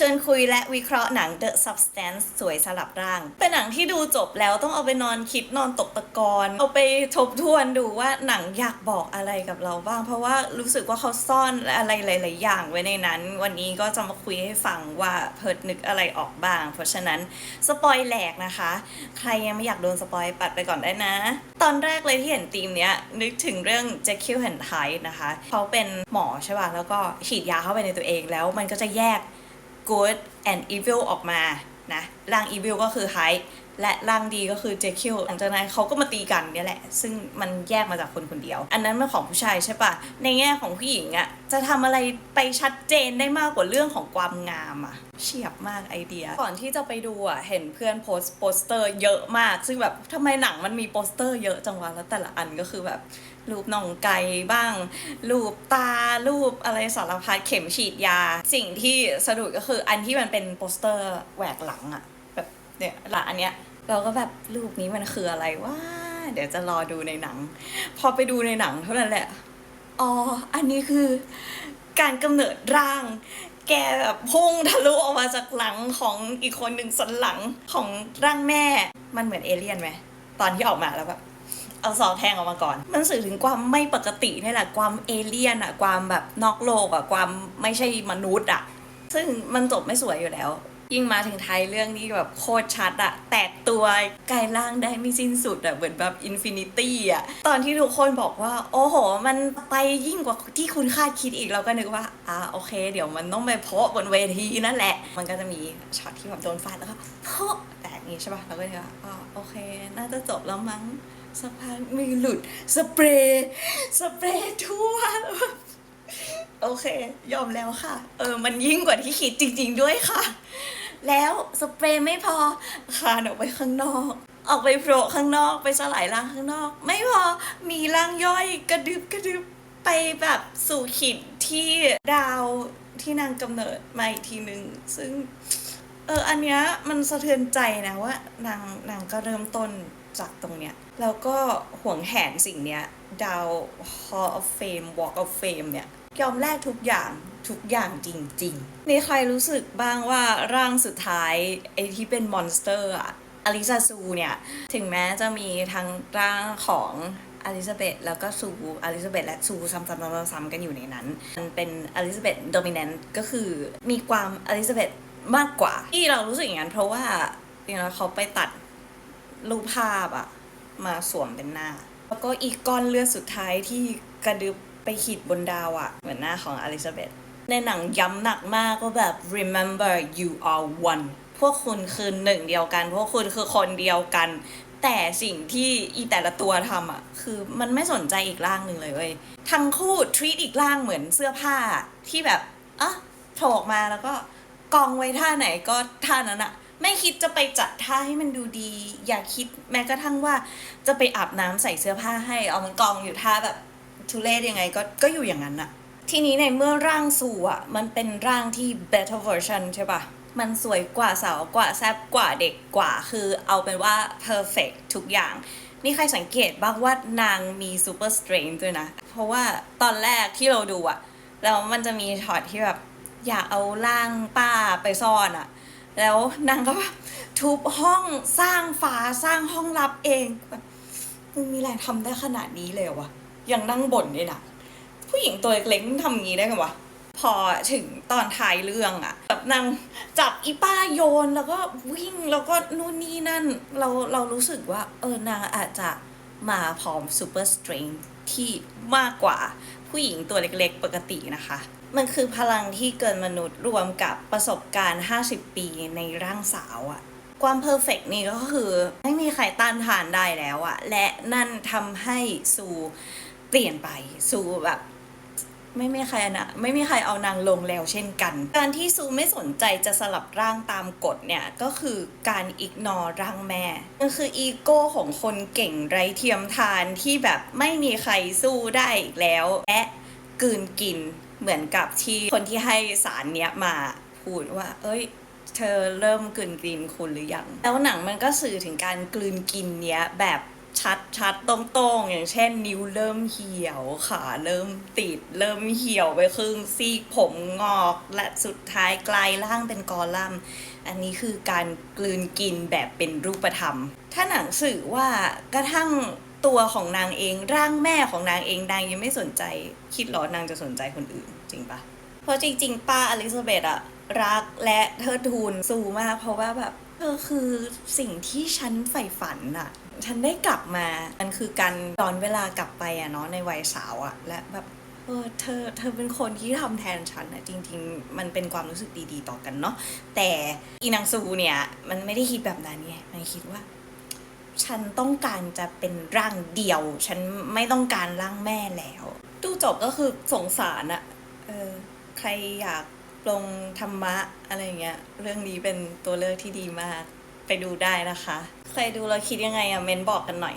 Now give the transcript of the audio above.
ชวนคุยและวิเคราะห์หนัง The Substance สวยสลับร่าง เป็นหนังที่ดูจบแล้วต้องเอาไปนอนคิดนอนตกตะกอนเอาไปทบทวนดูว่าหนังอยากบอกอะไรกับเราบ้าง เพราะว่ารู้สึกว่าเขาซ่อนอะไรหลาย ๆ อย่างไว้ในนั้น วันนี้ก็จะมาคุยให้ฟังว่าเพิดนึกอะไรออกบ้าง เพราะฉะนั้นสปอยแหลกนะคะ ใครยังไม่อยากโดนสปอยปัดไปก่อนได้นะ ตอนแรกเลยที่เห็นธีมเนี้ยนึกถึงเรื่อง Jekyll and Hyde นะคะเขาเป็นหมอใช่ป่ะแล้วก็ฉีดยาเข้าไปในตัวเองแล้วมันก็จะแยก good and evil ออกมานะร่าง evil ก็คือ Hyde และร่างดีก็คือ Jekyll หลังจากนั้นเขาก็มาตีกันเนี่ยแหละ ซึ่งมันแยกมาจากคนคนเดียว อันนั้นเป็นของผู้ชายใช่ปะในแง่ของผู้หญิงอะ จะทำอะไรไปชัดเจนได้มากกว่าเรื่องของความงามอะเฉียบมากไอเดีย ก่อนที่จะไปดูอะเห็นเพื่อนโพส์โปสเตอร์เยอะมาก ซึ่งแบบทำไมหนังมันมีโปสเตอร์เยอะจังวะแล้วแต่ละอันก็คือแบบรูปน่องไก่บ้าง รูปตา รูปอะไรสารพัดเข็มฉีดยา สิ่งที่สะดุดก็คืออันที่มันเป็นโปสเตอร์แหวกหลังอะแบบเนี่ยหลังอันเนี้ยเราก็แบบรูปนี้มันคืออะไรว่าเดี๋ยวจะรอดูในหนัง พอไปดูในหนังเท่านั้นแหละ อ๋อ อันนี้คือการกำเนิดร่าง แกแบบพุ่งทะลุออกมาจากหลังของอีกคนหนึ่งสันหลังของร่างแม่ มันเหมือนเอเลี่ยนไหม ตอนที่ออกมาแล้วแบบเอาซองแทงออกมาก่อน มันสื่อถึงความไม่ปกตินี่แหละ ความเอเลี่ยนอะความแบบนอกโลกอะความไม่ใช่มนุษย์อะซึ่งมันจบไม่สวยอยู่แล้ว ยิ่งมาถึงไทยเรื่องนี้แบบโคตรชัดอะแตกตัวกายร่างได้ไม่สิ้นสุดอะเหมือนแบบอินฟินิตี้อะตอนที่ทุกคนบอกว่า โอ้โห มันไปยิ่งกว่าที่คุณคาดคิดอีกเราก็นึกว่า อ่าโอเค เดี๋ยวมันต้องไปโพาะบนเวทีนั่นแหละ มันก็จะมีช็อตที่แบบโดนฟาดแล้วก็โพาะแตกอย่างงี้ใช่ปะเราก็นึกว่าอ๋อโอเค น่าจะจบแล้วมั้งสักพักมือหลุดสเปรย์สเปรย์ทั่วโอเค ยอมแล้วค่ะ เออ มันยิ่งกว่าที่คิดจริง ๆ ด้วยค่ะ แล้วสเปรย์ไม่พอคานออกไปข้างนอก ออกไปโผล่ข้างนอกไปสลายร่างข้างนอก ไม่พอมีร่างย่อยกระดึบกระดึบไปแบบสู่ขีดที่ดาวที่นางกำเนิดมาอีกทีหนึ่งซึ่งเอออันเนี้ยมันสะเทือนใจนะว่านางนางก็เริ่มต้นจากตรงเนี้ยแล้วก็ห่วงแหนสิ่งเนี้ยดาว Hall of Fame Walk of Fame เนี่ย ยอมแลกทุกอย่างทุกอย่างจริงๆ มีใครรู้สึกบ้างว่าร่างสุดท้ายไอ้ที่เป็นมอนสเตอร์อะอลิซาซูเนี่ย ถึงแม้จะมีทั้งร่างของอลิซาเบธแล้วก็ซูอลิซาเบธและซูซ้ำๆๆๆกันอยู่ในนั้น มันเป็นอลิซาเบธโดมิเนนต์ก็คือมีความอลิซาเบธมากกว่า ที่เรารู้สึกอย่างนั้นเพราะว่าจริงๆเขาไปตัดรูปภาพอะมาสวมเป็นหน้า แล้วก็อีกก้อนเลือดสุดท้ายที่กระดึบ ไปขีดบนดาวอะเหมือนหน้าของอลิซาเบธในหนังย้ำหนักมากว่าแบบ remember you are one พวกคุณคือหนึ่งเดียวกัน พวกคุณคือคนเดียวกัน แต่สิ่งที่อีแต่ละตัวทำอะ คือมันไม่สนใจอีกร่างหนึ่งเลยเว้ย ทั้งคู่ treat อีกร่างเหมือนเสื้อผ้าที่แบบอะโผล่ออกมาแล้วก็กองไว้ท่าไหนก็ท่านั้นอะไม่คิดจะไปจัดท่าให้มันดูดี อย่าคิดแม้กระทั่งว่าจะไปอาบน้ำใส่เสื้อผ้าให้ เอามันกองอยู่ท่าแบบ ทุเรศยังไงก็ก็อยู่อย่างนั้นอะทีนี้ในเมื่อร่างสู่อะมันเป็นร่างที่ better version ใช่ปะมันสวยกว่าสาวกว่าแซบกว่าเด็กกว่าคือเอาเป็นว่า perfect ทุกอย่างมีใครสังเกตบ้างว่านางมี super strength ด้วยนะ เพราะว่าตอนแรกที่เราดูอะแล้วมันจะมีช็อตที่แบบ อยากเอาร่างป้าไปซ่อนอะแล้วนางก็แบบทุบห้องสร้างฝาสร้างห้องลับเองแบบมึงมีแรงทำได้ขนาดนี้เลยวะ ยังนั่งบ่นเลยนะผู้หญิงตัวเล็กๆทำางี้ได้ไงวะพอถึงตอนท้ายเรื่องอะแบบนางจับอีป้าโยนแล้วก็วิ่งแล้วก็นู่นนี่นั่น เราเรารู้สึกว่า เออนางอาจจะมาพร้อมซูเปอร์สตริงที่มากกว่าผู้หญิงตัวเล็กๆ ปกตินะคะ มันคือพลังที่เกินมนุษย์รวมกับประสบการณ์ 50 ปีในร่างสาวอะความเพอร์เฟกนี่ก็คือ ไม่มีใครต้านทานได้แล้วอะและนั่นทำให้ซู เปลี่ยนไปซูแบบไม่มีใครนะไม่มีใครเอานางลงแล้วเช่นกัน การที่ซูไม่สนใจจะสลับร่างตามกฎเนี่ย ก็คือการอิกนอร่างแม่ มันคืออีโก้ของคนเก่งไร้เทียมทานที่แบบไม่มีใครสู้ได้อีกแล้ว และกลืนกินเหมือนกับที่คนที่ให้สารเนี้ยมาพูดว่า เอ้ย เธอเริ่มกลืนกินคุณหรือยัง แล้วหนังมันก็สื่อถึงการกลืนกินเนี้ยแบบ ชัดชัดตรงตรงๆ อย่างเช่น นิ้วเริ่มเหี่ยวขาเริ่มติด เริ่มเหี่ยวไปครึ่งซีกผมงอกและสุดท้ายกลายร่างเป็นกอลัมน์อันนี้คือการกลืนกินแบบเป็นรูปธรรม ถ้าหนังสื่อว่ากระทั่งตัวของนางเองร่างแม่ของนางเองนางยังไม่สนใจ คิดหรอนางจะสนใจคนอื่น จริงปะเพราะจริง ๆ ป้าอลิซาเบธอะรักและเทิดทูนซูมากเพราะว่าแบบ เธอคือสิ่งที่ฉันใฝ่ฝันอะฉันได้กลับมา มันคือการย้อนเวลากลับไปอะเนาะในวัยสาวอะและแบบเออเธอเธอเป็นคนที่ทำแทนฉันอะจริง ๆ มันเป็นความรู้สึกดีๆต่อกันเนาะแต่อีนางซูเนี่ยมันไม่ได้คิดแบบนั้นไงมันคิดว่า ฉันต้องการจะเป็นร่างเดียว ฉันไม่ต้องการร่างแม่แล้วดูจบก็คือสงสารอะเออใครอยาก ลงธรรมะอะไรเงี้ย เรื่องนี้เป็นตัวเลือกที่ดีมาก ไปดูได้นะคะ ใครดูเราคิดยังไงอะเมนบอกกันหน่อย